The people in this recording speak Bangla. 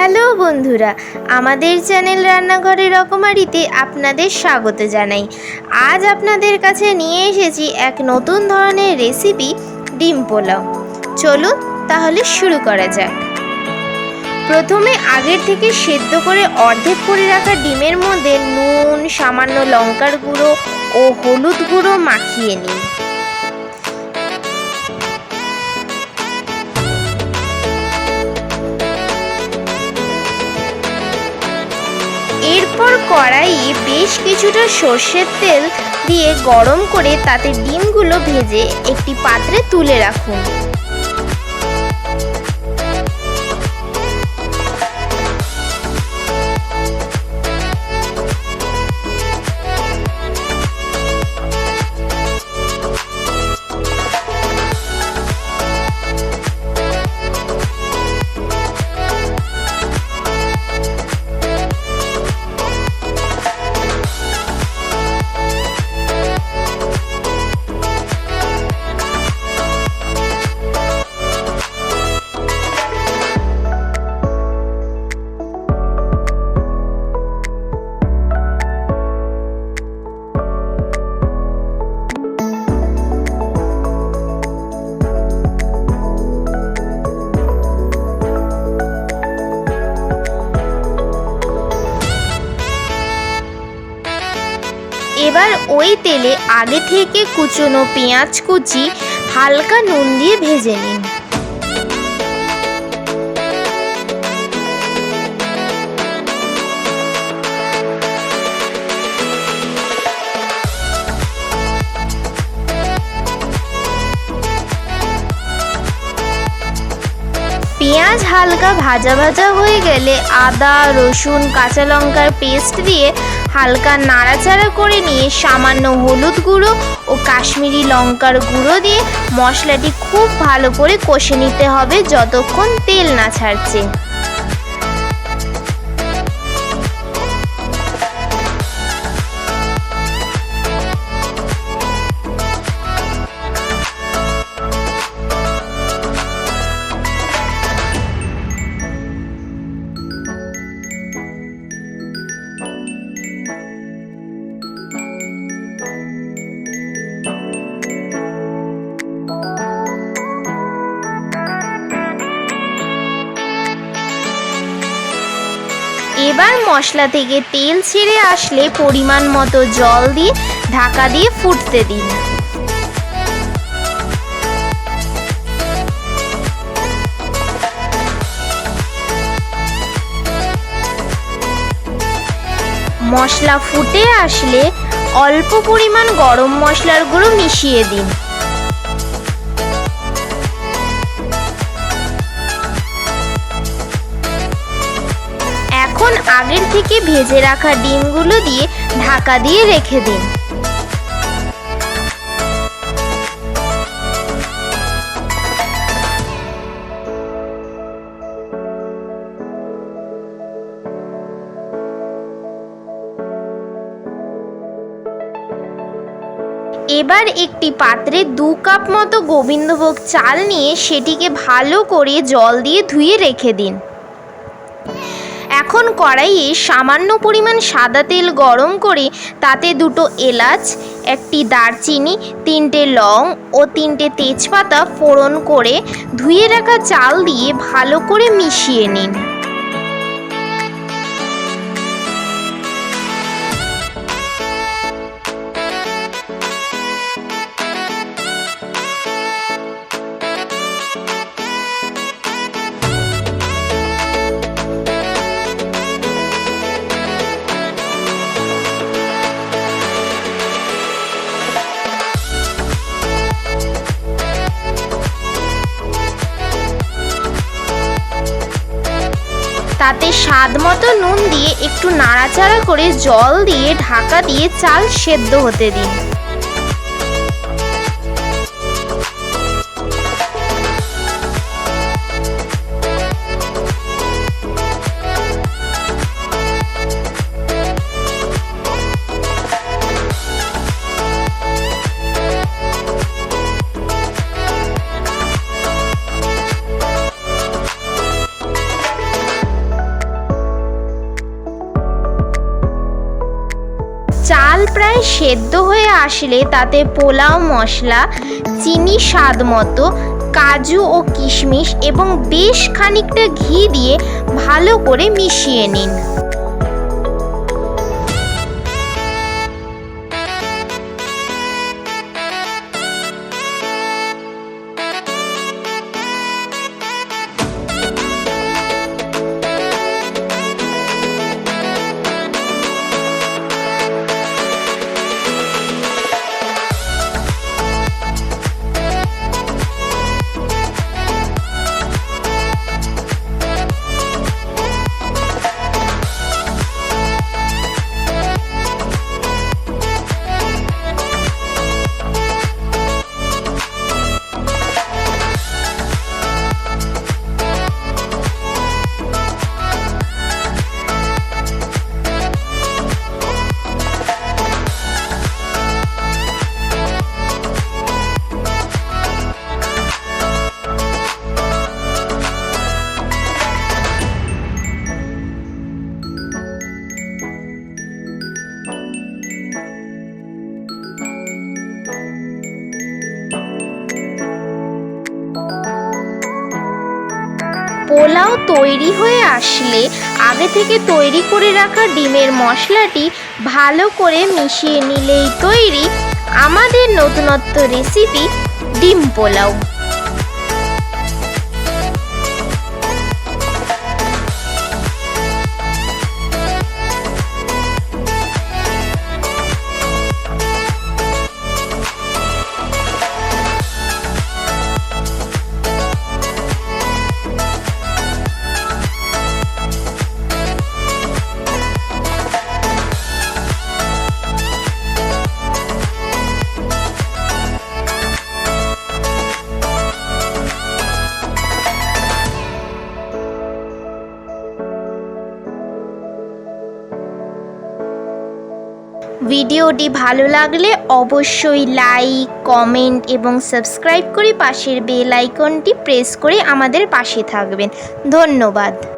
হ্যালো বন্ধুরা, আমাদের চ্যানেল রান্নাঘরের রকমারিতে আপনাদের স্বাগত জানাই। আজ আপনাদের কাছে নিয়ে এসেছি এক নতুন ধরনের রেসিপি, ডিম পোলাও। চলুন তাহলে শুরু করা যাক। প্রথমে আগের থেকে সেদ্ধ করে অর্ধেক করে রাখা ডিমের মধ্যে নুন, সামান্য লঙ্কার গুঁড়ো ও হলুদ গুঁড়ো মাখিয়ে নিন। এরপর কড়াইয়ে বেশ কিছুটা সর্ষের তেল দিয়ে গরম করে তাতে ডিমগুলো ভেজে একটি পাত্রে তুলে রাখুন। ওই তেলে আগে থেকে কুচনো পেঁয়াজ কুচি, হালকা নুন দিয়ে ভেজে নিন। পেঁয়াজ হালকা ভাজা ভাজা হয়ে গেলে আদা, রসুন, কাঁচা লঙ্কার পেস্ট দিয়ে হালকা নাড়াচাড়া করে নিয়ে সামান্য হলুদ গুঁড়ো ও কাশ্মীরি লঙ্কার গুঁড়ো দিয়ে মশলাটি খুব ভালো করে কষে নিতে হবে যতক্ষণ তেল না ছাড়ছে। এবার মশলা থেকে তেল ছেড়ে আসলে পরিমাণ মতো জল দিয়ে ঢাকা দিয়ে ফুটতে দিন। মশলা ফুটে আসলে অল্প পরিমাণ গরম মশলার গুঁড়ো মিশিয়ে দিন। আগের থেকে ভেজে রাখা ডিমগুলো দিয়ে ঢাকা দিয়ে রেখে দিন। এবার একটি পাত্রে দু কাপ মতো গোবিন্দভোগ চাল নিয়ে সেটিকে ভালো করে জল দিয়ে ধুয়ে রেখে দিন। এখন কড়াইয়ে সামান্য পরিমাণ সাদা তেল গরম করে তাতে দুটো এলাচ, একটি দারচিনি, তিনটে লং ও তিনটে তেজপাতা ফোড়ন করে ধুয়ে রাখা চাল দিয়ে ভালো করে মিশিয়ে নিন। তাতে স্বাদ মতো নুন দিয়ে একটু নাড়াচাড়া করে জল দিয়ে ঢাকা দিয়ে চাল সেদ্ধ হতে দিন। চাল প্রায় সেদ্ধ হয়ে আসলে তাতে পোলাও, মশলা, চিনি স্বাদ মতো, কাজু ও কিশমিশ এবং বেশ খানিকটা ঘি দিয়ে ভালো করে মিশিয়ে নিন। পোলাও তৈরি হয়ে আসলে আগে থেকে তৈরি করে রাখা ডিমের মশলাটি ভালো করে মিশিয়ে নিলেই তৈরি আমাদের নতুনত্ব রেসিপি ডিম পোলাও। ভিডিওটি ভালো লাগলে অবশ্যই লাইক, কমেন্ট এবং সাবস্ক্রাইব করে পাশের বেল আইকনটি প্রেস করে আমাদের পাশে থাকবেন। ধন্যবাদ।